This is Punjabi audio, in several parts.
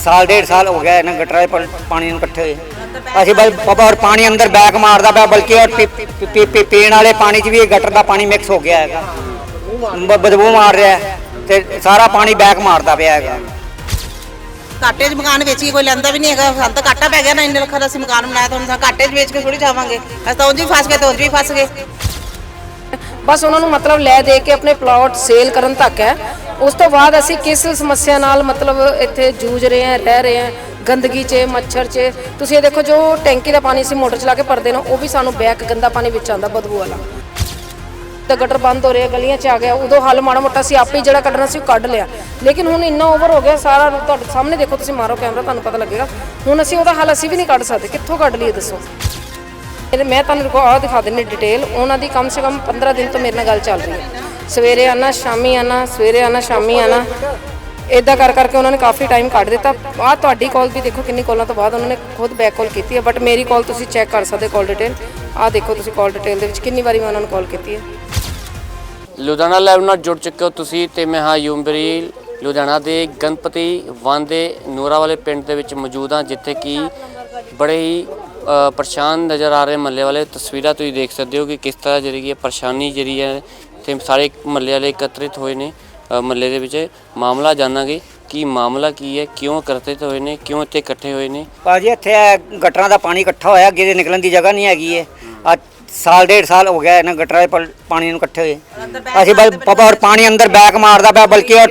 ਸਾਲ, ਡੇਢ ਸਾਲ ਹੋ ਗਿਆ ਇਹਨਾਂ ਗਟਰਾਂ ਦੇ ਪਾਣੀ ਨੂੰ ਇਕੱਠੇ ਹੋਏ। ਅਸੀਂ ਬਸ ਬਾਬਾ ਔਰ ਪਾਣੀ ਅੰਦਰ ਬੈਕ ਮਾਰਦਾ ਪਿਆ, ਬਲਕਿ ਔਰ ਪੀਣ ਵਾਲੇ ਪਾਣੀ 'ਚ ਵੀ ਇਹ ਗਟਰ ਦਾ ਪਾਣੀ ਮਿਕਸ ਹੋ ਗਿਆ ਹੈਗਾ। ਬਦਬੂ ਮਾਰ ਰਿਹਾ ਤੇ ਸਾਰਾ ਪਾਣੀ ਬੈਕ ਮਾਰਦਾ ਪਿਆ ਹੈਗਾ। ਘਾਟੇ 'ਚ ਮਕਾਨ ਵੇਚੀ ਕੋਈ ਲੈਂਦਾ ਵੀ ਨਹੀਂ ਹੈਗਾ। ਸਾਨੂੰ ਤਾਂ ਘਾਟਾ ਪੈ ਗਿਆ ਨਾ, ਇੰਨੇ ਲੱਖ ਦਾ ਅਸੀਂ ਮਕਾਨ ਬਣਾਇਆ ਤਾਂ ਹੁਣ ਘਾਟੇ 'ਚ ਵੇਚ ਕੇ ਥੋੜੀ ਜਾਵਾਂਗੇ। ਅਸੀਂ ਤਾਂ ਉਂਝ ਵੀ ਫਸ ਗਏ ਤੇ ਉਂਝ ਵੀ ਫਸ ਗਏ। ਬਸ ਉਹਨਾਂ ਨੂੰ ਮਤਲਬ ਲੈ ਦੇ ਕੇ ਆਪਣੇ ਪਲਾਟ ਸੇਲ ਕਰਨ ਤੱਕ ਹੈ। ਉਸ ਤੋਂ ਬਾਅਦ ਅਸੀਂ ਕਿਸ ਸਮੱਸਿਆ ਨਾਲ ਮਤਲਬ ਇੱਥੇ ਜੂਝ ਰਹੇ ਹਾਂ, ਰਹਿ ਰਹੇ ਹਾਂ, ਗੰਦਗੀ 'ਚ, ਮੱਛਰ 'ਚ, ਤੁਸੀਂ ਇਹ ਦੇਖੋ ਜੋ ਟੈਂਕੀ ਦਾ ਪਾਣੀ ਅਸੀਂ ਮੋਟਰ ਚਲਾ ਕੇ ਭਰਦੇ ਨਾ, ਉਹ ਵੀ ਸਾਨੂੰ ਬੈਕ ਗੰਦਾ ਪਾਣੀ ਵਿੱਚ ਆਉਂਦਾ ਬਦਬੂ ਵਾਲਾ। ਤਾਂ ਗਟਰ ਬੰਦ ਹੋ ਰਿਹਾ ਗਲੀਆਂ 'ਚ ਆ ਗਿਆ, ਉਦੋਂ ਹੱਲ ਮਾੜਾ ਮੋਟਾ ਸੀ ਆਪੇ ਜਿਹੜਾ ਕੱਢਣਾ ਸੀ ਉਹ ਕੱਢ ਲਿਆ। ਲੇਕਿਨ ਹੁਣ ਇੰਨਾ ਓਵਰ ਹੋ ਗਿਆ ਸਾਰਾ ਤੁਹਾਡੇ ਸਾਹਮਣੇ ਦੇਖੋ, ਤੁਸੀਂ ਮਾਰੋ ਕੈਮਰਾ ਤੁਹਾਨੂੰ ਪਤਾ ਲੱਗੇਗਾ। ਹੁਣ ਅਸੀਂ ਉਹਦਾ ਹੱਲ ਅਸੀਂ ਵੀ ਨਹੀਂ ਕੱਢ ਸਕਦੇ, ਕਿੱਥੋਂ ਕੱਢ ਲਈਏ ਦੱਸੋ? ਫਿਰ ਮੈਂ ਤੁਹਾਨੂੰ ਰਿਕਾਰਡ ਦਿਖਾ ਦਿੰਨੀ ਡਿਟੇਲ ਉਹਨਾਂ ਦੀ ਕਮ ਸੇ ਕਮ 15 ਦਿਨ ਤੋਂ ਮੇਰੇ ਨਾਲ ਗੱਲ ਚੱਲ ਰਹੀ ਹੈ। ਸਵੇਰੇ ਆਣਾ ਸ਼ਾਮੀ ਆਣਾ ਸਵੇਰੇ ਆਣਾ ਸ਼ਾਮੀ ਆਣਾ ਇਦਾਂ ਕਰ ਕਰਕੇ ਉਹਨਾਂ ਨੇ ਕਾਫੀ ਟਾਈਮ ਕੱਢ ਦਿੱਤਾ। ਆ ਤੁਹਾਡੀ ਕਾਲ ਵੀ ਦੇਖੋ ਕਿੰਨੀ ਕਾਲਾਂ ਤੋਂ ਬਾਅਦ ਉਹਨਾਂ ਨੇ ਖੁਦ ਬੈਕ ਕਾਲ ਕੀਤੀ ਹੈ। ਬਟ ਮੇਰੀ ਕਾਲ ਤੁਸੀਂ ਚੈੱਕ ਕਰ ਸਕਦੇ ਕਾਲ ਡਿਟੇਲ ਆ ਦੇਖੋ ਤੁਸੀਂ ਕਾਲ ਡਿਟੇਲ ਦੇ ਵਿੱਚ ਕਿੰਨੀ ਵਾਰੀ ਮੈਂ ਉਹਨਾਂ ਨੂੰ ਕਾਲ ਕੀਤੀ ਹੈ। ਲੁਧਿਆਣਾ ਲਾਈਵ ਨਾਲ ਜੁੜ ਚੁੱਕੇ ਹੋ ਤੁਸੀਂ ਤੇ ਮੈਂ ਹਾਂ ਯੂਮਬਰੀ ਲੁਧਿਆਣਾ ਦੇ ਗਣਪਤੀ ਵਨ ਦੇ ਨੂਰਾ ਵਾਲੇ ਪਿੰਡ ਦੇ ਵਿੱਚ ਮੌਜੂਦ ਹਾਂ, ਜਿੱਥੇ ਕਿ ਬੜੇ ਹੀ ਪਰੇਸ਼ਾਨ ਨਜ਼ਰ ਆ ਰਹੇ ਮਹੱਲੇ ਵਾਲੇ ਤਸਵੀਰਾਂ ਤੁਸੀਂ ਦੇਖ ਸਕਦੇ ਹੋ ਕਿ ਕਿਸ ਤਰ੍ਹਾਂ ਜਿਹੜੀ ਹੈ ਪਰੇਸ਼ਾਨੀ ਜਿਹੜੀ ਹੈ ਤੇ ਸਾਰੇ ਮਹੱਲੇ ਵਾਲੇ ਇਕੱਤਰਿਤ ਹੋਏ ਨੇ ਮਹੱਲੇ ਦੇ ਵਿੱਚ। ਮਾਮਲਾ ਜਾਣਾਂਗੇ ਕੀ ਮਾਮਲਾ ਕੀ ਹੈ ਕਿਉਂ ਇਕੱਤਰਿਤ ਹੋਏ ਨੇ ਕਿਉਂ ਇੱਥੇ ਇਕੱਠੇ ਹੋਏ ਨੇ। ਭਾਜੀ ਇੱਥੇ ਗਟਰਾਂ ਦਾ ਪਾਣੀ ਇਕੱਠਾ ਹੋਇਆ ਅੱਗੇ ਦੇ ਨਿਕਲਣ ਦੀ ਜਗ੍ਹਾ ਨਹੀਂ ਹੈਗੀ ਹੈ ਆ ਸਾਲ ਡੇਢ ਸਾਲ ਹੋ ਗਿਆ ਇਹਨਾਂ ਗਟਰਾਂ ਦੇ ਪਾਣੀ ਨੂੰ ਇਕੱਠੇ ਹੋਏ। ਅਸੀਂ ਬਸ ਬਾਬਾ ਔਰ ਪਾਣੀ ਅੰਦਰ ਬੈਕ ਮਾਰਦਾ ਪਿਆ ਬਲਕਿ ਔਰ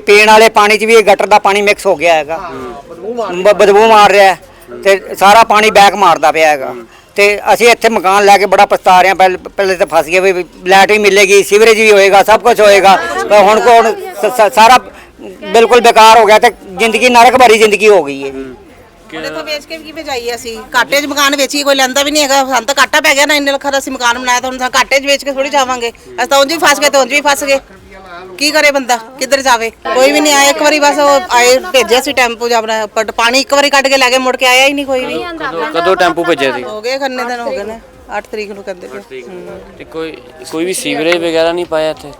ਪੀਣ ਵਾਲੇ ਪਾਣੀ 'ਚ ਵੀ ਇਹ ਗਟਰ ਦਾ ਪਾਣੀ ਮਿਕਸ ਹੋ ਗਿਆ ਹੈਗਾ। ਬਦਬੂ ਮਾਰ ਰਿਹਾ। ਹੈ ਤੇ ਸਾਰਾ ਪਾਣੀ ਬੈਕ ਮਾਰਦਾ ਪਿਆ ਹੈਗਾ। ਤੇ ਅਸੀਂ ਇੱਥੇ ਮਕਾਨ ਲੈ ਕੇ ਬੜਾ ਪਛਤਾ ਰਹੇ ਹਾਂ। ਪਹਿਲੇ ਪਹਿਲੇ ਤਾਂ ਫਸ ਗਏ ਵੀ ਲਾਈਟ ਵੀ ਮਿਲੇਗੀ ਸੀਵਰੇਜ ਵੀ ਹੋਏਗਾ ਸਭ ਕੁਝ ਹੋਏਗਾ। ਪਰ ਹੁਣ ਕੋ ਹੁਣ ਸ- ਸ- ਸਾਰਾ ਬਿਲਕੁਲ ਬੇਕਾਰ ਹੋ ਗਿਆ ਤੇ ਜ਼ਿੰਦਗੀ ਨਰਕ ਭਰੀ ਜ਼ਿੰਦਗੀ ਹੋ ਗਈ ਹੈ ਜੀ। ਉਹਦੇ ਤੋਂ ਵੇਚ ਕੇ ਵੀ ਕਿਵੇਂ ਜਾਈਏ ਅਸੀਂ? ਘਾਟੇ 'ਚ ਮਕਾਨ ਵੇਚੀ ਕੋਈ ਲੈਂਦਾ ਵੀ ਨਹੀਂ ਹੈਗਾ। ਸਾਨੂੰ ਤਾਂ ਘਾਟਾ ਪੈ ਗਿਆ ਨਾ ਇੰਨੇ ਲੱਖ ਦਾ ਅਸੀਂ ਮਕਾਨ ਬਣਾਇਆ ਤਾਂ ਹੁਣ ਸਾਨੂੰ ਘਾਟੇ 'ਚ ਵੇਚ ਕੇ ਥੋੜੀ ਜਾਵਾਂਗੇ। ਅਸੀਂ ਤਾਂ ਉਂਝ ਵੀ ਫਸ ਗਏ ਤੇ ਉਂਝ ਵੀ ਫਸ ਗਏ। ਕੀ ਕਰੇ ਬੰਦਾ? ਕਿੱਧਰ ਜਾਵੇ? ਕੋਈ ਵੀ ਨਹੀਂ ਆਇਆ ਇੱਕ ਵਾਰੀ ਬਸ ਉਹ ਆਏ ਭੇਜਿਆ ਸੀ ਟੈਂਪੂ ਜਾਂ ਆਪਣਾ ਪਰ ਪਾਣੀ ਇੱਕ ਵਾਰੀ ਕੱਢ ਕੇ ਲੈ ਗਏ ਮੁੜ ਕੇ ਆਇਆ ਹੀ ਨਹੀਂ ਕੋਈ ਵੀ। ਕਦੋਂ ਕਦੋਂ ਟੈਂਪੂ ਭੇਜਿਆ ਸੀ? ਹੋ ਗਏ ਖੰਨੇ ਦਿਨ ਹੋ ਗਏ ਨੇ। 8 ਤਰੀਕ ਨੂੰ ਕਹਿੰਦੇ ਪਏ। ਤੇ ਕੋਈ ਕੋਈ ਵੀ ਸੀਵਰੇਜ ਵਗੈਰਾ ਨਹੀਂ ਪਾਇਆ ਇੱਥੇ?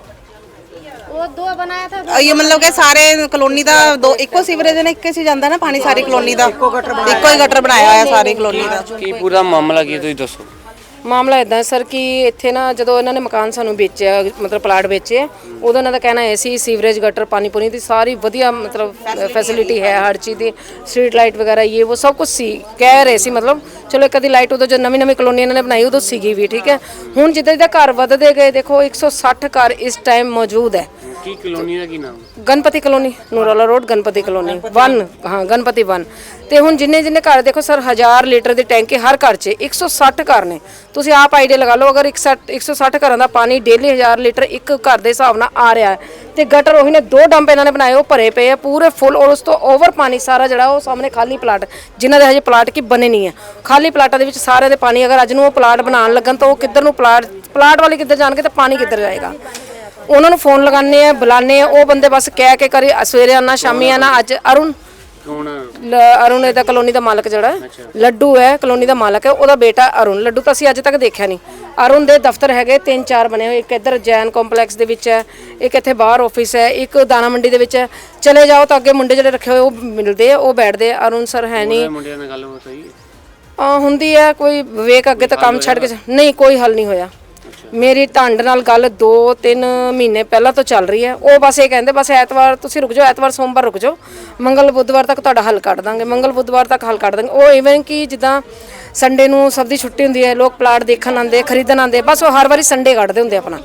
ਅ, ਇਹ ਮਤਲਬ ਕਿ ਸਾਰੇ ਕਲੋਨੀ ਦਾ ਦੋ ਇੱਕੋ ਸੀਵਰੇਜ ਨੇ ਇੱਕੇ ਸੀ ਜਾਂਦਾ ਨਾ ਪਾਣੀ ਸਾਰੀ ਕਲੋਨੀ ਦਾ? ਇੱਕੋ ਹੀ ਗਟਰ ਬਣਾਇਆ ਹੋਇਆ ਸਾਰੀ ਕਲੋਨੀ ਦਾ। ਕੀ ਪੂਰਾ ਮਾਮਲਾ ਕੀ ਹੈ ਤੁਸੀਂ ਦੱਸੋ। ਮਾਮਲਾ ਇਦਾਂ ਸਰ ਕਿ ਇੱਥੇ ਨਾ ਜਦੋਂ ਇਹਨਾਂ ਨੇ ਮਕਾਨ ਸਾਨੂੰ ਵੇਚਿਆ ਮਤਲਬ ਪਲਾਟ ਵੇਚੇ ਉਦੋਂ ਇਹਨਾਂ ਦਾ ਕਹਿਣਾ ਇਹ ਸੀ ਸੀਵਰੇਜ ਗਟਰ ਪਾਣੀ ਪੁਣੀ ਦੀ ਸਾਰੀ ਵਧੀਆ ਮਤਲਬ ਫੈਸਿਲਿਟੀ ਹੈ। ਹਰ ਚੀਜ਼ ਦੀ ਸਟਰੀਟ ਲਾਈਟ ਵਗੈਰਾ ਇਹ ਉਹ ਸਭ ਕੁਝ ਸੀ ਕਹਿ ਰਹੇ ਸੀ ਮਤਲਬ ਚਲੋ ਇੱਕ ਅੱਧੀ ਲਾਈਟ ਉਦੋਂ ਜਦ ਨਵੀਂ ਨਵੀਂ ਕਲੋਨੀ ਇਹਨਾਂ ਨੇ ਬਣਾਈ ਉਦੋਂ ਸੀਗੀ ਵੀ ਠੀਕ ਹੈ। ਹੁਣ ਜਿੱਦਾਂ ਜਿੱਦਾਂ ਘਰ ਵੱਧਦੇ ਗਏ ਦੇਖੋ 160 ਘਰ ਇਸ ਟਾਈਮ ਮੌਜੂਦ ਹੈ। ਕੀ ਕਲੋਨੀ ਦਾ ਕੀ ਨਾਮ? Ganapati colony, Nurala road, Ganapati colony. One ਹਾਂ, ਗਣਪਤੀ ਵਨ ਤੇ ਹੁਣ ਜਿੰਨੇ ਜਿੰਨੇ ਘਰ ਦੇਖੋ ਸਰ 1000 ਲੀਟਰ ਦੇ ਟੈਂਕੇ ਹਰ ਘਰ 'ਚ 160 ਘਰ ਨੇ। ਤੁਸੀਂ ਆਪ ਆਈਡੀਆ ਲਗਾ ਲਓ, ਅਗਰ 160 ਘਰਾਂ ਦਾ ਪਾਣੀ ਡੇਲੀ 1000 ਲੀਟਰ ਇੱਕ ਘਰ ਦੇ ਹਿਸਾਬ ਨਾਲ ਆ ਰਿਹਾ ਹੈ, ਤੇ ਗਟਰ ਉਹੀ ਨੇ, ਦੋ ਡੰਪ ਇਹਨਾਂ ਨੇ ਬਣਾਏ, ਉਹ ਭਰੇ ਪਏ ਆ, ਪੂਰੇ ਫੁੱਲ ਔਰ ਉਸ ਤੋਂ ਓਵਰ ਪਾਣੀ ਸਾਰਾ ਜਿਹੜਾ ਉਹ ਸਾਹਮਣੇ ਖਾਲੀ ਪਲਾਟ ਜਿਨ੍ਹਾਂ ਦੇ ਹਜੇ ਪਲਾਟ ਕੀ ਬਣੇ ਨਹੀਂ ਹੈ। ਖਾਲੀ ਪਲਾਟਾਂ ਦੇ ਵਿੱਚ ਸਾਰੇ ਦੇ ਪਾਣੀ ਅਗਰ ਅੱਜ ਨੂੰ ਉਹ ਪਲਾਟ ਬਣਾਉਣ ਲੱਗਣ ਤਾਂ ਉਹ ਕਿੱਧਰ ਨੂੰ ਪਲਾਟ ਪਲਾਟ ਵਾਲੇ ਕਿੱਧਰ ਜਾਣਗੇ ਤੇ ਪਾਣੀ ਕਿੱਧਰ ਜਾਏਗਾ। ਉਹਨਾਂ ਨੂੰ ਫੋਨ ਲਗਾਉਂਦੇ ਆ ਬੁਲਾਉਂਦੇ ਆ ਉਹ ਬੰਦੇ ਬਸ ਕਹਿ ਕੇ ਕਰੇ ਸਵੇਰੇ ਆਣਾ ਸ਼ਾਮੀ ਆਣਾ ਅੱਜ ਅਰੁਣ। ਕੌਣ ਲ- ਅਰੁਣ ਇਹਦਾ ਕਲੋਨੀ ਦਾ ਮਾਲਕ ਜਿਹੜਾ ਹੈ। ਲੱਡੂ ਹੈ ਕਲੋਨੀ ਦਾ ਮਾਲਕ ਹੈ ਉਹਦਾ ਬੇਟਾ ਅਰੁਣ। ਲੱਡੂ ਤਾਂ ਅਸੀਂ ਅੱਜ ਤੱਕ ਦੇਖਿਆ ਨਹੀਂ। ਅਰੁਣ ਦੇ ਦਫ਼ਤਰ ਹੈਗੇ ਤਿੰਨ ਚਾਰ ਬਣੇ ਹੋਏ। ਇੱਕ ਇੱਧਰ ਜੈਨ ਕੰਪਲੈਕਸ ਦੇ ਵਿੱਚ ਹੈ ਇੱਕ ਇੱਥੇ ਬਾਹਰ ਆਫਿਸ ਹੈ ਇੱਕ ਦਾਣਾ ਮੰਡੀ ਦੇ ਵਿੱਚ ਹੈ। ਚਲੇ ਜਾਓ ਤਾਂ ਅੱਗੇ ਮੁੰਡੇ ਜਿਹੜੇ ਰੱਖੇ ਹੋਏ ਉਹ ਮਿਲਦੇ ਆ ਉਹ ਬੈਠਦੇ ਆ। ਅਰੁਣ ਸਰ ਹੈ ਨਹੀਂ। ਮੁੰਡਿਆਂ ਨਾਲ ਗੱਲ ਹੋ ਸਹੀ ਆ ਹੁੰਦੀ ਹੈ ਕੋਈ ਵਿਵੇਕ ਅੱਗੇ ਤਾਂ ਕੰਮ ਛੱਡ ਕੇ ਜਾ- ਨਹੀਂ ਕੋਈ ਹੱਲ ਨਹੀਂ ਹੋਇਆ। ਮੇਰੀ ਢੰਡ ਨਾਲ ਗੱਲ 2-3 ਮਹੀਨੇ ਪਹਿਲਾਂ ਤੋਂ ਚੱਲ ਰਹੀ ਹੈ। ਉਹ ਬਸ ਇਹ ਕਹਿੰਦੇ ਬਸ ਐਤਵਾਰ ਤੁਸੀਂ ਰੁਕ ਜਾਓ, ਐਤਵਾਰ ਸੋਮਵਾਰ ਰੁਕ ਜਾਓ। ਮੰਗਲ ਬੁੱਧਵਾਰ ਤੱਕ ਤੁਹਾਡਾ ਹੱਲ ਕੱਢ ਦਾਂਗੇ। ਮੰਗਲ ਬੁੱਧਵਾਰ ਤੱਕ ਹੱਲ ਕੱਢ ਦਾਂਗੇ। ਉਹ ਇਵਨ ਕਿ ਜਿੱਦਾਂ ਸੰਡੇ ਨੂੰ ਸਭ ਦੀ ਛੁੱਟੀ ਹੁੰਦੀ ਹੈ, ਲੋਕ ਪਲਾਟ ਦੇਖਣ ਆਉਂਦੇ, ਖਰੀਦਣ ਆਉਂਦੇ, ਬਸ ਉਹ ਹਰ ਵਾਰੀ ਸੰਡੇ ਕੱਢਦੇ ਹੁੰਦੇ ਆਪਣਾ।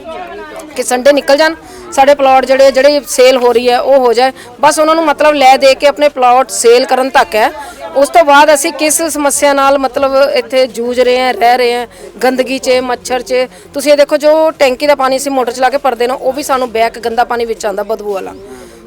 ਕਿ ਸੰਡੇ ਨਿਕਲ ਜਾਣ, ਸਾਡੇ ਪਲਾਟ ਜਿਹੜੇ ਜਿਹੜੇ ਸੇਲ ਹੋ ਰਹੀ ਹੈ, ਉਹ ਹੋ ਜਾਏ। ਬਸ ਉਹਨਾਂ ਨੂੰ ਮਤਲਬ ਲੈ ਦੇ ਕੇ ਆਪਣੇ ਪਲਾਟ ਸੇਲ ਕਰਨ ਤੱਕ ਹੈ। ਉਸ ਤੋਂ ਬਾਅਦ ਅਸੀਂ ਕਿਸ ਸਮੱਸਿਆ ਨਾਲ ਮਤਲਬ ਇੱਥੇ ਜੂਝ ਰਹੇ ਹਾਂ, ਰਹਿ ਰਹੇ ਹਾਂ, ਗੰਦਗੀ 'ਚ, ਮੱਛਰ 'ਚ, ਤੁਸੀਂ ਇਹ ਦੇਖੋ ਜੋ ਟੈਂਕੀ ਦਾ ਪਾਣੀ ਅਸੀਂ ਮੋਟਰ ਚਲਾ ਕੇ ਭਰਦੇ ਨਾ, ਉਹ ਵੀ ਸਾਨੂੰ ਬੈਕ ਗੰਦਾ ਪਾਣੀ ਵਿੱਚ ਆਉਂਦਾ ਬਦਬੂ ਵਾਲਾ।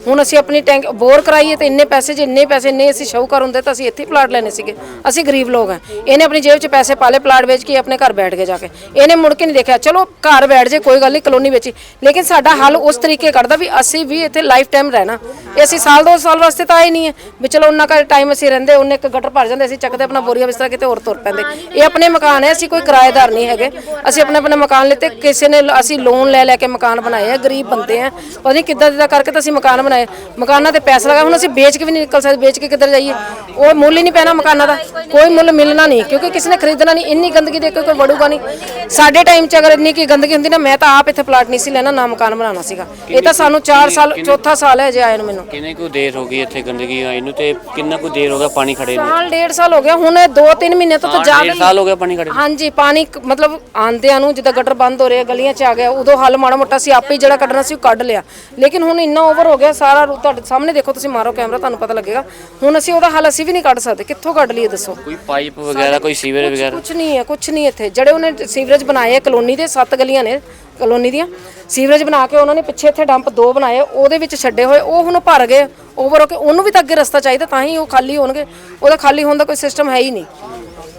ਹੁਣ ਅਸੀਂ ਆਪਣੀ ਟੈਂਕ ਬੋਰ ਕਰਾਈਏ ਤੇ ਇੰਨੇ ਪੈਸੇ, ਜੇ ਇੰਨੇ ਪੈਸੇ ਇੰਨੇ ਅਸੀਂ ਸ਼ੌਕਰ ਹੁੰਦੇ ਤਾਂ ਅਸੀਂ ਇੱਥੇ ਹੀ ਪਲਾਟ ਲੈਣੇ ਸੀਗੇ। ਅਸੀਂ ਗਰੀਬ ਲੋਕ ਹਾਂ। ਇਹਨੇ ਆਪਣੀ ਜੇਬ 'ਚ ਪੈਸੇ ਪਾਲੇ ਪਲਾਟ ਵੇਚ ਕੇ ਆਪਣੇ ਘਰ ਬੈਠ ਕੇ ਜਾ ਕੇ। ਇਹਨੇ ਮੁੜ ਕੇ ਨਹੀਂ ਦੇਖਿਆ। ਚਲੋ, ਘਰ ਬੈਠ ਜੇ, ਕੋਈ ਗੱਲ ਨਹੀਂ, ਕਲੋਨੀ ਵਿੱਚ। ਹੀ। ਲੇਕਿਨ ਸਾਡਾ ਹੱਲ ਉਸ ਤਰੀਕੇ ਕਰਦਾ ਵੀ ਅਸੀਂ ਵੀ ਇੱਥੇ ਲਾਈਫ ਟਾਈਮ ਰਹਿਣਾ। ਇਹ ਅਸੀਂ ਸਾਲ ਦੋ ਸਾਲ ਵਾਸਤੇ ਤਾਂ ਆਏ ਨਹੀਂ ਹੈ। ਵੀ ਚਲੋ, ਉਹਨਾਂ ਕਾ ਟਾਈਮ ਅਸੀਂ ਰਹਿੰਦੇ, ਉਹਨੇ ਇੱਕ ਗਟਰ ਭਰ ਜਾਂਦੇ, ਅਸੀਂ ਚੱਕਦੇ ਆਪਣਾ ਬੋਰੀਆ ਬਿਸਤਰਾ ਕਿਤੇ ਹੋਰ ਤੁਰ ਪੈਂਦੇ। ਇਹ ਆਪਣੇ ਮਕਾਨ ਹੈ, ਅਸੀਂ ਕੋਈ ਕਿਰਾਏਦਾਰ ਨਹੀਂ ਹੈਗੇ। ਅਸੀਂ ਆਪਣੇ ਆਪਣੇ ਮਕਾਨ ਲਿੱਤੇ, ਕਿਸੇ ਨੇ ਅਸੀਂ ਲੋਨ ਲੈ ਲੈ ਕੇ ਮਕਾਨ ਬਣਾਏ ਆ ਗਰੀਬ ਬੰਦੇ ਆ ਪਤਾ ਨਹੀਂ ਕਿੱਦਾਂ ਕਿੱਦਾਂ ਕਰਕੇ ਤਾਂ ਅਸੀਂ ਮਕਾਨ ਬਣਾਏ ਮਕਾਨਾਂ ਤੇ ਪੈਸਾ ਲਗਾ ਹੁਣ ਅਸੀਂ ਵੇਚ ਕੇ ਵੀ ਨਹੀਂ ਨਿਕਲ ਸਕਦੇ ਵੇਚ ਕੇ ਕਿੱਧਰ ਜਾਈਏ? ਉਹ ਮੁੱਲ ਹੀ ਨਹੀਂ ਪੈਣਾ ਮਕਾਨਾਂ ਦਾ। ਕੋਈ ਮੁੱਲ ਮਿਲਣਾ ਨਹੀਂ ਕਿਉਂਕਿ ਕਿਸੇ ਨੇ ਖਰੀਦਣਾ ਨਹੀਂ ਇੰਨੀ ਗੰਦਗੀ ਦੇ ਕੇ ਕੋਈ ਵੜੂਗਾ ਨਹੀਂ। ਸਾਡੇ ਟਾਈਮ 'ਚ ਅਗਰ ਇੰਨੀ ਕੀ ਗੰਦਗੀ ਹੁੰਦੀ ਨਾ ਮੈਂ ਤਾਂ ਆਪ ਇੱਥੇ ਪਲਾਟ ਨਹੀਂ ਸੀ ਲੈਣਾ ਨਾ ਮਕਾਨ ਬਣਾਉਣਾ ਸੀਗਾ। ਇਹ ਤਾਂ ਸਾਨੂੰ 4 ਸਾਲ ਚੌਥਾ ਸਾਲ ਹੈ ਜੇ ਆਏ ਨੂੰ ਮੈਨੂੰ। ਕਿੰਨੇ ਕੁ ਦੇਰ ਹੋ ਗਈ ਇੱਥੇ ਗੰਦਗੀ ਆਈ ਨੂੰ ਤੇ ਕਿੰਨਾ ਕੁ ਦੇਰ ਹੋ ਗਿਆ ਪਾਣੀ ਖੜੇ ਨੂੰ? ਸਾਲ ਡੇਢ ਸਾਲ ਹੋ ਗਿਆ ਹੁਣ 2-3 ਮਹੀਨੇ ਤੋਂ ਤਾਂ ਡੇਢ ਹੀ ਸਾਲ ਹੋ ਗਿਆ ਪਾਣੀ ਖੜੇ ਨੂੰ। ਹਾਂਜੀ ਪਾਣੀ ਕ- ਮਤਲਬ ਆਂਦਿਆਂ ਨੂੰ ਜਿੱਦਾਂ ਗਟਰ ਬੰਦ ਹੋ ਰਿਹਾ ਗਲੀਆਂ 'ਚ ਆ ਗਿਆ ਉਦੋਂ ਹੱਲ ਮਾੜਾ ਮੋਟਾ ਸੀ ਆਪੇ ਹੀ ਜਿਹੜਾ ਕੱਢਣਾ ਸੀ ਉਹ ਕੱਢ ਲਿਆ। ਲੇਕਿਨ ਹੁਣ ਇੰਨਾ ਓਵਰ ਹੋ ਗਿਆ ਸਾਰਾ ਰੂ- ਤੁਹਾਡੇ ਸਾਹਮਣੇ ਦੇਖੋ ਤੁਸੀਂ ਮਾਰੋ ਕੈਮਰਾ ਤੁਹਾਨੂੰ ਪਤਾ ਲੱਗੇਗਾ। ਹੁਣ ਅਸੀਂ ਉਹਦਾ ਹੱਲ ਅਸੀਂ ਵੀ ਨਹੀਂ ਕੱਢ ਸਕਦੇ। ਕਿੱਥੋਂ ਕੱਢ ਲਈਏ ਦੱਸੋ? ਕੋਈ ਪਾਈਪ ਵਗੈਰਾ ਕੋਈ ਸੀਵਰ ਵਗੈਰਾ? ਕੁਝ ਨਹੀਂ ਹੈ ਕੁਝ ਨਹੀਂ ਇੱਥੇ। ਜਿਹੜੇ ਉਹਨੇ ਸੀਵਰੇਜ ਬਣਾਏ ਆ ਕਲੋਨੀ ਦੇ ਸੱਤ ਗਲੀਆਂ ਨੇ ਕਲੋਨੀ ਦੀਆਂ। ਸੀਵਰੇਜ ਬਣਾ ਕੇ ਉਹਨਾਂ ਨੇ ਪਿੱਛੇ ਇੱਥੇ ਡੰਪ ਦੋ ਬਣਾਏ ਉਹਦੇ ਵਿੱਚ ਛੱਡੇ ਹੋਏ ਉਹ ਹੁਣ ਭਰ ਗਏ। ਓਵਰ ਹੋ ਕੇ ਉਹਨੂੰ ਵੀ ਤਾਂ ਅੱਗੇ ਰਸਤਾ ਚਾਹੀਦਾ ਤਾਂ ਹੀ ਉਹ ਖਾਲੀ ਹੋਣਗੇ। ਉਹਦਾ ਖਾਲੀ ਹੋਣ ਦਾ ਕੋਈ ਸਿਸਟਮ ਹੈ ਹੀ ਨਹੀਂ।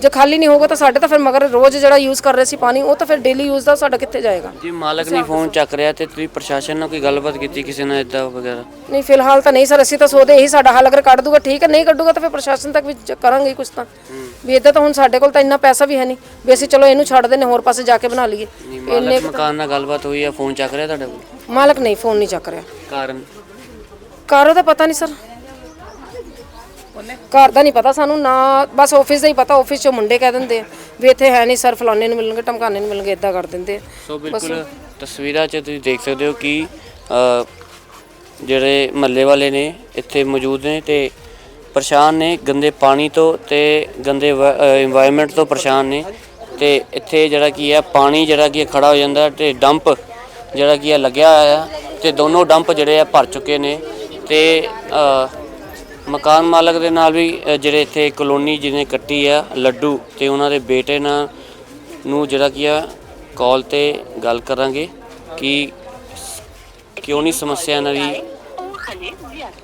ਜੇ ਖਾਲੀ ਨਹੀਂ ਹੋਊਗਾ ਤਾਂ ਸਾਡੇ ਤਾਂ ਫਿਰ ਮਗਰ ਰੋਜ਼ ਜਿਹੜਾ ਯੂਜ਼ ਕਰ ਰਹੇ ਸੀ ਪਾਣੀ ਉਹ ਤਾਂ ਫਿਰ ਡੇਲੀ ਯੂਜ਼ ਦਾ ਸਾਡਾ ਕਿੱਥੇ ਜਾਏਗਾ? ਜੇ ਮਾਲਕ ਨਹੀਂ ਫੋਨ ਚੱਕ ਰਿਹਾ ਤੇ ਤੁਸੀਂ ਪ੍ਰਸ਼ਾਸਨ ਨਾਲ ਕੋਈ ਗੱਲਬਾਤ ਕੀਤੀ ਕਿਸੇ ਨਾਲ ਇਦਾਂ ਵਗੈਰਾ? ਨਹੀਂ ਫਿਲਹਾਲ ਤਾਂ ਨਹੀਂ ਸਰ ਅਸੀਂ ਤਾਂ ਸੋਚਦੇ ਇਹੀ ਸਾਡਾ ਹੱਲ ਅਗਰ ਕੱਢ ਦੂਗਾ ਠੀਕ ਹੈ ਨਹੀਂ ਕੱਢੂਗਾ ਤਾਂ ਫਿਰ ਪ੍ਰਸ਼ਾਸਨ ਤੱਕ ਵੀ ਜ- ਕਰਾਂਗੇ ਕੁਝ ਤਾਂ। ਵੀ ਇਦਾਂ ਤਾਂ ਹੁਣ ਸਾਡੇ ਕੋਲ ਤਾਂ ਇੰਨਾ ਪੈਸਾ ਵੀ ਹੈ ਨਹੀਂ ਵੀ ਅਸੀਂ ਚਲੋ ਇਹਨੂੰ ਛੱਡ ਦਿੰਨੇ ਹੋਰ ਪਾਸੇ ਜਾ ਕੇ ਬਣਾ ਲਈਏ। ਨਹੀਂ ਮਾਲਕ ਮਕਾਨ ਨਾਲ ਗੱਲਬਾਤ ਹੋਈ ਆ ਫੋਨ ਚੱਕ ਰਿਹਾ ਤੁਹਾਡੇ ਕੋਲ? ਮਾਲਕ ਨਹੀਂ ਫੋਨ ਨਹੀਂ ਚੱਕ ਰਿਹਾ। ਕਾਰਨ? ਕਾਰੋ ਦਾ ਪਤਾ ਨਹੀਂ ਸਰ। ਘਰ ਦਾ ਨਹੀਂ ਪਤਾ ਸਾਨੂੰ ਨਾ ਬਸ ਆਫਿਸ ਦਾ ਹੀ ਪਤਾ ਆਫਿਸ 'ਚੋਂ ਮੁੰਡੇ ਕਹਿ ਦਿੰਦੇ ਵੀ ਇੱਥੇ ਹੈ ਨਹੀਂ ਸਰ ਫਲਾਣੇ ਨੂੰ ਮਿਲਣਗੇ ਟਮਕਾਣੇ ਨੂੰ ਮਿਲਣਗੇ ਇਦਾਂ ਕਰ ਦਿੰਦੇ ਬਿਲਕੁਲ ਤਸਵੀਰਾਂ 'ਚ ਤੁਸੀਂ ਦੇਖ ਸਕਦੇ ਹੋ ਕਿ ਜਿਹੜੇ ਮੱਲੇ ਵਾਲੇ ਨੇ ਇੱਥੇ ਮੌਜੂਦ ਨੇ ਤੇ ਪਰੇਸ਼ਾਨ ਨੇ ਗੰਦੇ ਪਾਣੀ ਤੋਂ ਤੇ ਗੰਦੇ এনवायरमेंट ਤੋਂ ਪਰੇਸ਼ਾਨ ਨੇ ਤੇ ਇੱਥੇ ਜਿਹੜਾ ਕੀ ਹੈ ਪਾਣੀ ਜਿਹੜਾ ਕੀ ਖੜਾ ਹੋ ਜਾਂਦਾ ਤੇ ਡੰਪ ਜਿਹੜਾ ਕੀ ਹੈ ਲੱਗਿਆ ਹੋਇਆ ਹੈ ਤੇ ਦੋਨੋਂ ਡੰਪ ਜਿਹੜੇ ਆ ਭਰ ਚੁੱਕੇ ਨੇ ਤੇ ਮਕਾਨ ਮਾਲਕ ਦੇ ਨਾਲ ਵੀ ਅ, ਜਿਹੜੇ ਇੱਥੇ ਕਲੋਨੀ ਜਿਹਨੇ ਕੱਟੀ ਆ ਲੱਡੂ ਤੇ ਉਹਨਾਂ ਦੇ ਬੇਟੇ ਨਾਲ ਨੂੰ ਜਿਹੜਾ ਕੀ ਆ ਕਾਲ ਤੇ ਗੱਲ ਕਰਾਂਗੇ ਕਿ ਕਿਉਂ ਨਹੀਂ ਸਮੱਸਿਆ ਇਹਨਾਂ ਦੀ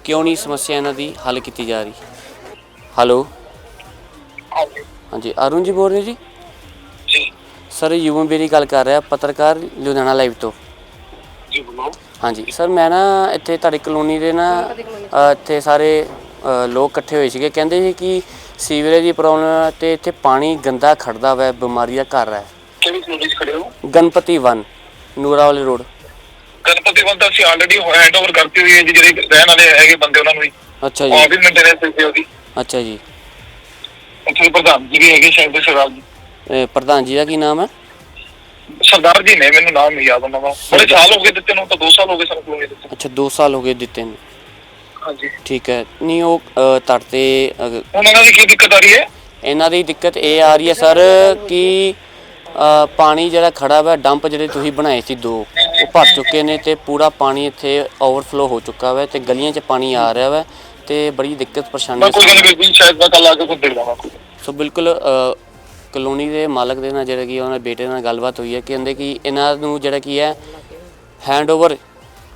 ਕਿਉਂ ਨਹੀਂ ਸਮੱਸਿਆ ਇਹਨਾਂ ਦੀ ਹੱਲ ਕੀਤੀ ਜਾ ਰਹੀ। ਹੈਲੋ ਹਾਂਜੀ ਅਰੁਣ ਜੀ ਬੋਲ ਰਹੇ ਜੀ? ਜੀ। ਸਰ ਯੂਵਨ ਬੇਰੀ ਗੱਲ ਕਰ ਰਿਹਾ ਪੱਤਰਕਾਰ ਲੁਧਿਆਣਾ ਲਾਈਵ ਤੋਂ। ਜੀ ਬੋਲੋ। ਹਾਂਜੀ ਸਰ ਮੈਂ ਨਾ ਇੱਥੇ ਤੁਹਾਡੀ ਕਲੋਨੀ ਦੇ ਨਾ ਅ, ਇੱਥੇ ਸਾਰੇ ਲੋਕ ਇਕੱਠੇ ਹੋਏ ਸੀਗੇ। ਕਹਿੰਦੇ ਸੀ ਕਿ ਸੀਵਰੇਜ ਦੀ ਪ੍ਰੋਬਲਮ ਤੇ ਇੱਥੇ ਪਾਣੀ ਗੰਦਾ ਖੜਦਾ ਵਾ ਬਿਮਾਰੀ ਦਾ ਘਰ ਹੈ। ਕਿਹੜੀ ਕਲੋਨੀ 'ਚ ਖੜੇ ਹੋ? ਗਣਪਤੀ ਵਨ ਨੂਰਾ ਵਾਲੇ ਰੋਡ। ਗਣਪਤੀ ਵੰਦ ਅਸੀਂ ਆਲਰੇਡੀ ਹੈਂਡ ਓਵਰ ਕਰਤੀ ਹੋਈ ਹੈ ਜੀ ਜਿਹੜੇ ਰਹਿਣ ਵਾਲੇ ਹੈਗੇ ਬੰਦੇ ਉਹਨਾਂ ਨੂੰ ਵੀ। ਅੱਛਾ ਉਹ ਜੀ ਵੀ ਮੇਨਟੇਨੈਂਸ ਦਿੱਤੀ ਉਹਦੀ। ਅੱਛਾ ਜੀ। ਉੱਥੇ ਪ੍ਰਧਾਨ ਜੀ ਵੀ ਹੈਗੇ ਸ਼ਾਇਦ ਸਰਦਾਰ ਜੀ। ਇਹ ਪ੍ਰਧਾਨ ਜੀ ਦਾ ਕੀ ਨਾਮ ਹੈ? ਸਰਦਾਰ ਜੀ ਨੇ ਮੈਨੂੰ ਨਾਮ ਨਹੀਂ ਯਾਦ ਉਹਨਾਂ ਦਾ। ਬੜੇ ਸਾਲ ਹੋ ਗਏ ਦਿੱਤੇ ਨੂੰ ਤਾਂ 2 ਸਾਲ ਹੋ ਗਏ ਸਾਨੂੰ ਦਿੱਤੇ। ਅੱਛਾ 2 ਸਾਲ ਹੋ ਗਏ ਦਿੱਤੇ ਨੂੰ। ਹਾਂਜੀ। ਠੀਕ ਹੈ। ਨਹੀਂ ਉਹ ਅ, ਤੇ ਅ, ਉਹਨਾਂ ਦੀ ਕੀ ਦਿੱਕਤ ਆ ਰਹੀ ਹੈ? ਇਹਨਾਂ ਦੀ ਦਿੱਕਤ ਇਹ ਆ ਰਹੀ ਹੈ ਸਰ ਕਿ ਅ, ਪਾਣੀ ਜਿਹੜਾ ਖੜਾ ਵਾ ਡੰਪ ਜਿਹੜੇ ਤੁਸੀਂ ਬਣਾਏ ਸੀ ਦੋ ਉਹ ਭਰ ਚੁੱਕੇ ਨੇ ਤੇ ਪੂਰਾ ਪਾਣੀ ਇੱਥੇ ਓਵਰਫਲੋ ਹੋ ਚੁੱਕਾ ਵਾ ਤੇ ਗਲੀਆਂ 'ਚ ਪਾਣੀ ਆ ਰਿਹਾ ਵਾ ਤੇ ਬੜੀ ਦਿੱਕਤ ਪਰੇਸ਼ਾਨੀ ਮੈਂ ਕੋਈ ਗੱਲ ਨਹੀਂ ਸ਼ਾਇਦ ਮੈਂ ਕੱਲ ਆ ਕੇ ਕੁਝ ਦੇਖ ਕੋਈ ਸੋ ਬਿਲਕੁਲ ਅ, ਕਲੋਨੀ ਦੇ ਮਾਲਕ ਦੇ ਨਾਲ ਜਿਹੜਾ ਕੀ ਉਹਨਾਂ ਦੇ ਬੇਟੇ ਨਾਲ ਗੱਲਬਾਤ ਹੋਈ ਹੈ ਕਿ ਕਹਿੰਦੇ ਕਿ ਇਹਨਾਂ ਨੂੰ ਜਿਹੜਾ ਕੀ ਹੈ ਹੈਂਡਓਵਰ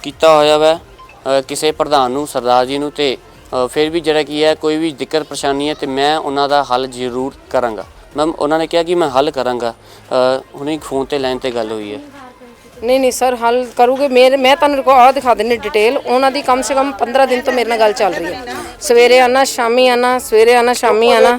ਕੀਤਾ ਹੋਇਆ ਵਾ ਕਿਸੇ ਪ੍ਰਧਾਨ ਨੂੰ ਸਰਦਾਰ ਜੀ ਨੂੰ ਤੇ ਫਿਰ ਵੀ ਜਿਹੜਾ ਕੀ ਹੈ ਕੋਈ ਵੀ ਦਿੱਕਤ ਪਰੇਸ਼ਾਨੀ ਹੈ ਤੇ ਮੈਂ ਉਹਨਾਂ ਦਾ ਹੱਲ ਜ਼ਰੂਰ ਕਰਾਂਗਾ। ਮੈਮ ਉਹਨਾਂ ਨੇ ਕਿਹਾ ਕਿ ਮੈਂ ਹੱਲ ਕਰਾਂਗਾ। ਅ, ਹੁਣੇ ਫੋਨ ਤੇ ਲਾਈਨ ਤੇ ਗੱਲ ਹੋਈ ਹੈ। ਨਹੀਂ ਨਹੀਂ ਸਰ ਹੱਲ ਕਰੂਗੇ। ਮੇਰੇ ਮੈਂ ਤੁਹਾਨੂੰ ਰਿਕਾਰਡ ਦਿਖਾ ਦਿੰਨੀ ਡਿਟੇਲ ਉਹਨਾਂ ਦੀ ਕਮ ਸੇ ਕਮ 15 ਦਿਨ ਤੋਂ ਮੇਰੇ ਨਾਲ ਗੱਲ ਚੱਲ ਰਹੀ ਹੈ। ਸਵੇਰੇ ਆਣਾ ਸ਼ਾਮੀ ਆਣਾ ਸਵੇਰੇ ਆਣਾ ਸ਼ਾਮੀ ਆਣਾ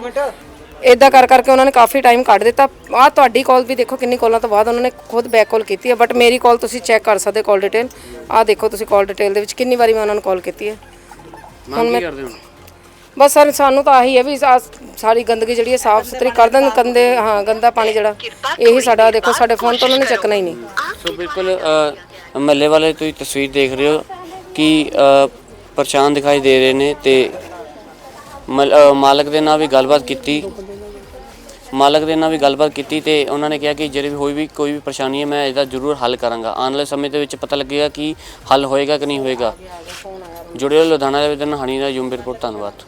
ਇਦਾਂ ਕਰ ਕਰਕੇ ਉਹਨਾਂ ਨੇ ਕਾਫੀ ਟਾਈਮ ਕੱਢ ਦਿੱਤਾ। ਆ ਤੁਹਾਡੀ ਕਾਲ ਵੀ ਦੇਖੋ ਕਿੰਨੀ ਕਾਲਾਂ ਤੋਂ ਬਾਅਦ ਉਹਨਾਂ ਨੇ ਖੁਦ ਬੈਕ ਕਾਲ ਕੀਤੀ ਹੈ ਬਟ ਮੇਰੀ ਕਾਲ ਤੁਸੀਂ ਚੈੱਕ ਕਰ ਸਕਦੇ ਕਾਲ ਡਿਟੇਲ ਆ ਦੇਖੋ ਤੁਸੀਂ ਕਾਲ ਡਿਟੇਲ ਦੇ ਵਿੱਚ ਕਿੰਨੀ ਵਾਰੀ ਮੈਂ ਉਹਨਾਂ ਨੂੰ ਕਾਲ ਕੀਤੀ ਹੈ। ਮੰਗ ਕੀ ਕਰਦੇ ਹੋ? ਬਸ ਸਰ ਸਾਨੂੰ ਤਾਂ ਆਹੀ ਹੈ ਵੀ ਆਹ ਸਾਰੀ ਗੰਦਗੀ ਜਿਹੜੀ ਹੈ ਸਾਫ਼ ਸੁਥਰੀ ਕਰ ਦੇਣ ਕੰਦੇ ਹਾਂ ਗੰਦਾ ਪਾਣੀ ਜਿਹੜਾ ਇਹੀ ਸਾਡਾ ਦੇਖੋ ਸਾਡੇ ਫੋਨ ਤੋਂ ਉਹਨਾਂ ਨੇ ਚੱਕਣਾ ਹੀ ਨਹੀਂ। ਸੋ ਬਿਲਕੁਲ ਮੱਲੇ ਵਾਲੇ ਤੁਸੀਂ ਤਸਵੀਰ ਦੇਖ ਰਹੇ ਹੋ ਕਿ ਅ, ਪਰੇਸ਼ਾਨ ਦਿਖਾਈ ਦੇ ਰਹੇ ਨੇ ਤੇ ਮਾਲਕ ਦੇ ਨਾਲ ਵੀ ਗੱਲਬਾਤ ਕੀਤੀ। ਮਾਲਕ ਦੇ ਨਾਲ ਵੀ ਗੱਲਬਾਤ ਕੀਤੀ ਤੇ ਉਹਨਾਂ ਨੇ ਕਿਹਾ ਕਿ ਜਿਹੜੀ ਵੀ ਹੋਈ ਵੀ ਕੋਈ ਵੀ ਪਰੇਸ਼ਾਨੀ ਹੈ, ਮੈਂ ਇਹਦਾ ਜ਼ਰੂਰ ਹੱਲ ਕਰਾਂਗਾ। ਆਉਣ ਵਾਲੇ ਸਮੇਂ ਦੇ ਵਿੱਚ ਪਤਾ ਲੱਗੇਗਾ ਕਿ ਹੱਲ ਹੋਏਗਾ ਕਿ ਨਹੀਂ ਹੋਏਗਾ। ਜੁੜਿਓ ਲੁਧਿਆਣਾ ਦੇ ਵਿੱਚ ਹਣੀ ਦਾ ਯੂਮ ਰਿਪੋਰਟ, ਧੰਨਵਾਦ।